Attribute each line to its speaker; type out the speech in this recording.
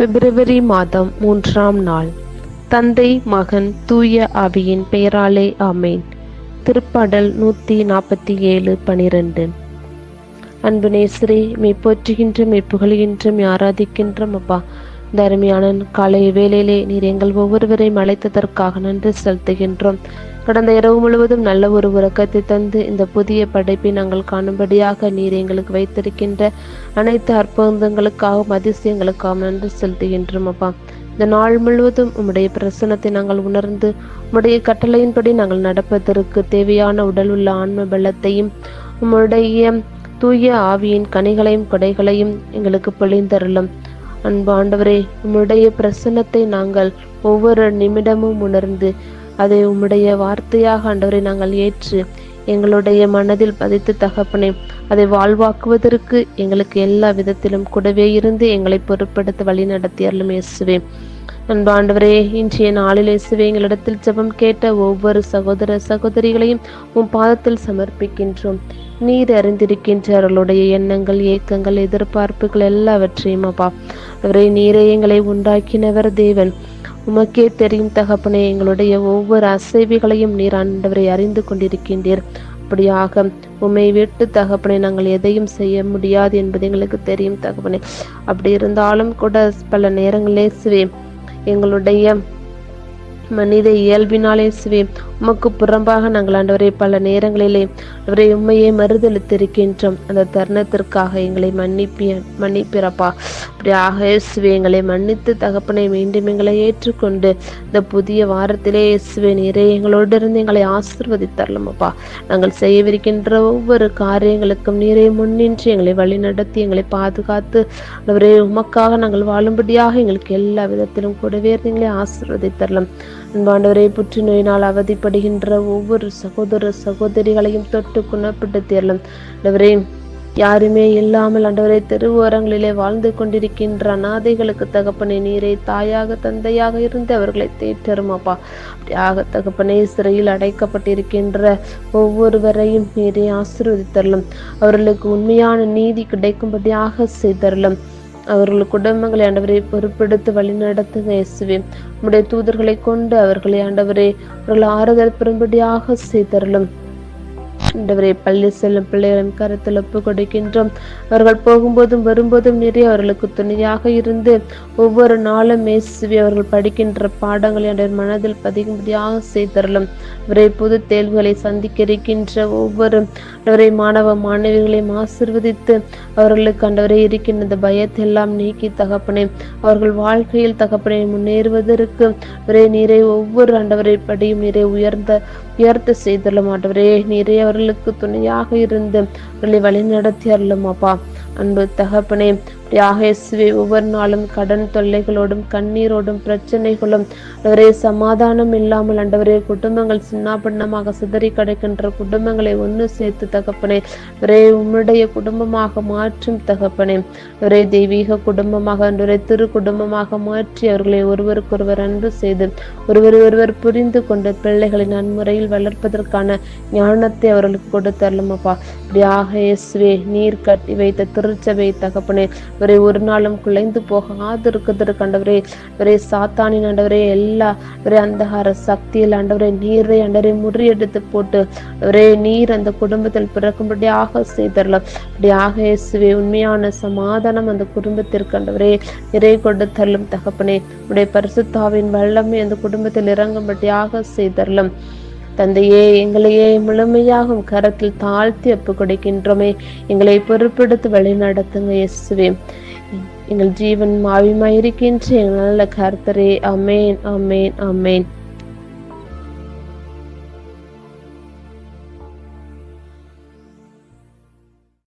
Speaker 1: பிப்ரவரி மாதம் மூன்றாம் நாள். தந்தை மகன் தூய ஆவியின் பெயராலே ஆமேன். திருப்பாடல் நூற்றி நாற்பத்தி ஏழு பனிரெண்டு அன்பு நேசரே மெய் போற்றுகின்ற மெய் ஆராதிக்கின்றோம் அப்பா. தருமையான காலை வேளையிலே நீர் எங்கள் ஒவ்வொருவரையும் அழைத்ததற்காக நன்றி செலுத்துகின்றோம். கடந்த இரவு முழுவதும் நல்ல ஒரு உறக்கத்தை தந்து இந்த புதிய படைப்பை நாங்கள் காணும்படியாக நீர் எங்களுக்கு வைத்திருக்கின்ற அனைத்து அற்புதங்களுக்காகவும் அதிசயங்களுக்காகவும் நன்றி செலுத்துகின்றோம் அப்பா. இந்த நாள் முழுவதும் உம்முடைய பிரசனத்தை நாங்கள் உணர்ந்து உம்முடைய கட்டளையின்படி நாங்கள் நடப்பதற்கு தேவையான உடல் உள்ள ஆன்ம பலத்தையும் உம்முடைய தூய ஆவியின் கனிகளையும் கொடைகளையும் எங்களுக்கு பொழிந்தருளும். அன்பு ஆண்டவரே உம்முடைய பிரசன்னத்தை நாங்கள் ஒவ்வொரு நிமிடமும் உணர்ந்து அதை உம்முடைய வார்த்தையாக ஆண்டவரை நாங்கள் ஏற்று எங்களுடைய மனதில் பதித்து தகப்பனே அதை வாழ்வாக்குவதற்கு எங்களுக்கு எல்லா விதத்திலும் கூடவே இருந்து எங்களை பொருட்படுத்த வழி நடத்தி அருளும் இயேசுவே. அன்பாண்டவரே இன்றைய நாளில் இயேசுவே எங்களிடத்தில் ஜெபம் கேட்ட ஒவ்வொரு சகோதர சகோதரிகளையும் உன் பாதத்தில் சமர்ப்பிக்கின்றோம். நீர் அறிந்திருக்கின்ற அவர்களுடைய எண்ணங்கள் ஏக்கங்கள் எதிர்பார்ப்புகள் எல்லாவற்றையும் அப்பா. அவரை நீரே எங்களை உண்டாக்கினவர் தேவன். உமக்கே தெரியும் தகப்பனே எங்களுடைய ஒவ்வொரு அசைவுகளையும் நீர் ஆண்டவரை அறிந்து கொண்டிருக்கின்றீர். அப்படியாக உண்மை விட்டு தகப்பனை நாங்கள் எதையும் செய்ய முடியாது என்பது எங்களுக்கு தெரியும் தகப்பனே. அப்படி இருந்தாலும் கூட பல நேரங்களே சிவே எங்களுடைய மனித இயல்பினாலே சிவே உமக்கு புறம்பாக நாங்கள் ஆண்டவரை பல நேரங்களிலே அவரை உண்மையை மறுதளித்திருக்கின்றோம் அந்த தருணத்திற்காக எங்களை மன்னிப்பிய மன்னிப்பிறப்பா. அப்படியாக இயேசுவே எங்களை மன்னித்து தகப்பனை மீண்டும் எங்களை ஏற்றுக்கொண்டு இந்த புதிய வாரத்திலே இயேசுவே நீரே எங்களோடு இருந்து எங்களை ஆசிர்வதித்தரலாமப்பா. நாங்கள் செய்யவிருக்கின்ற ஒவ்வொரு காரியங்களுக்கும் நீரை முன்னின்று எங்களை வழி நடத்தி எங்களை பாதுகாத்து அவரே உமக்காக நாங்கள் வாழும்படியாக எங்களுக்கு எல்லா விதத்திலும் கூடவே எங்களை ஆசிர்வதித்தரலாம். அன்பாண்டவரை புற்றுநோயினால் அவதிப்படுகின்ற ஒவ்வொரு சகோதர சகோதரிகளையும் தொட்டு குணப்பட்டு குணப்படுத்தியறலாம் ஆண்டவரே யாருமே இல்லாமல் ஆண்டவரை தெருவோரங்களிலே வாழ்ந்து கொண்டிருக்கின்ற அநாதைகளுக்கு தகப்பனை நீரை தாயாக தந்தையாக இருந்து அவர்களை தேற்றருமாப்பா அப்படியாக தகப்பனை சிறையில் அடைக்கப்பட்டிருக்கின்ற ஒவ்வொருவரையும் நீரை ஆசீர்வதித்தரலும். அவர்களுக்கு உண்மையான நீதி கிடைக்கும்படியாக செய்தரலும். அவர்கள் குடும்பங்களை ஆண்டவரை பொறுப்பெடுத்து வழிநடத்த இயேசுவே. உம்முடைய தூதர்களை கொண்டு அவர்களை ஆண்டவரே அவர்கள் ஆறுதல் பெறும்படியாக செய்தரலும் ஆண்டவரை பள்ளி செல்லும் பிள்ளைகளின் கருத்தில் ஒப்பு கொடுக்கின்றோம் அவர்கள் போகும்போதும் வரும்போதும் நிறைய அவர்களுக்கு துணையாக இருந்து ஒவ்வொரு நாளும் மேசுவி அவர்கள் படிக்கின்ற பாடங்களை ஆண்டவர் மனதில் பதிகும்படியாக செய்தரலும். அவரை புது தேர்வுகளை சந்திக்க இருக்கின்ற ஒவ்வொரு அவரை மாணவ மாணவிகளையும் ஆசிர்வதித்து அவர்களுக்கு அண்டவரை இருக்கின்ற இந்த பயத்தை எல்லாம் நீக்கி தகப்பனே அவர்கள் வாழ்க்கையில் தகப்பனை முன்னேறுவதற்கு ஒரே நீரை ஒவ்வொரு ஆண்டவரை படியும் நீரை உயர்ந்த உயர்த்த மாட்டவரே ஆண்டவரே. அவர்கள் அவர்களுக்கு துணையாக இருந்து அவர்களை வழிநடத்தி அருளும் அப்பா அன்பு தகப்பனே யாகேசுவை ஒவ்வொரு நாளும் கடன் தொல்லைகளோடும் கண்ணீரோடும் பிரச்சனைகளும் அவரே சமாதானம் இல்லாமல் அண்டவரே குடும்பங்கள் சின்னாபின்னமாக சிதறி கிடைக்கின்ற குடும்பங்களை ஒன்று சேர்த்து தகப்பனே ஒரே உம்முடைய குடும்பமாக மாற்றும் தகப்பனே ஒரே தெய்வீக குடும்பமாக அன்றொரே திரு குடும்பமாக மாற்றி அவர்களை ஒருவருக்கொருவர் அன்பு செய்து ஒருவர் ஒருவர் புரிந்து கொண்டு பிள்ளைகளை நன்முறையில் வளர்ப்பதற்கான ஞானத்தை அவர்களுக்கு கொடுத்தரலும் அப்பா இப்படியாக இயேசுவே நீர் கட்டி வைத்த திருச்சபை தகப்பனே இவரை ஒரு நாளும் குலைந்து போகாது இருக்கிறது கண்டவரே. ஒரே சாத்தானின் ஆண்டவரே எல்லா இவரே அந்தகார சக்தியில் ஆண்டவரே நீரை ஆண்டவரை முறியெடுத்து போட்டு இவரே நீர் அந்த குடும்பத்தில் பிறக்கும்படியாக செய்தரலாம் அப்படியாக இயேசுவே உண்மையான சமாதானம் அந்த குடும்பத்திற்கு ஆண்டவரே நிறை கொண்டு தள்ளும் தகப்பனே. உடைய பரிசுத்தாவின் வல்லமை அந்த குடும்பத்தில் இறங்கும்படியாக செய்தரலாம் தந்தையே எங்களையே முழுமையாகும் கரத்தில் தாழ்த்தி ஒப்பு கொடுக்கின்றோமே. எங்களை பொறுப்பெடுத்து வழி நடத்துங்க இயேசுவே. எங்கள் ஜீவன் மாவிமாயிருக்கின்ற எங்கள் நல்ல கர்த்தரே. அமேன் அமேன் அமேன்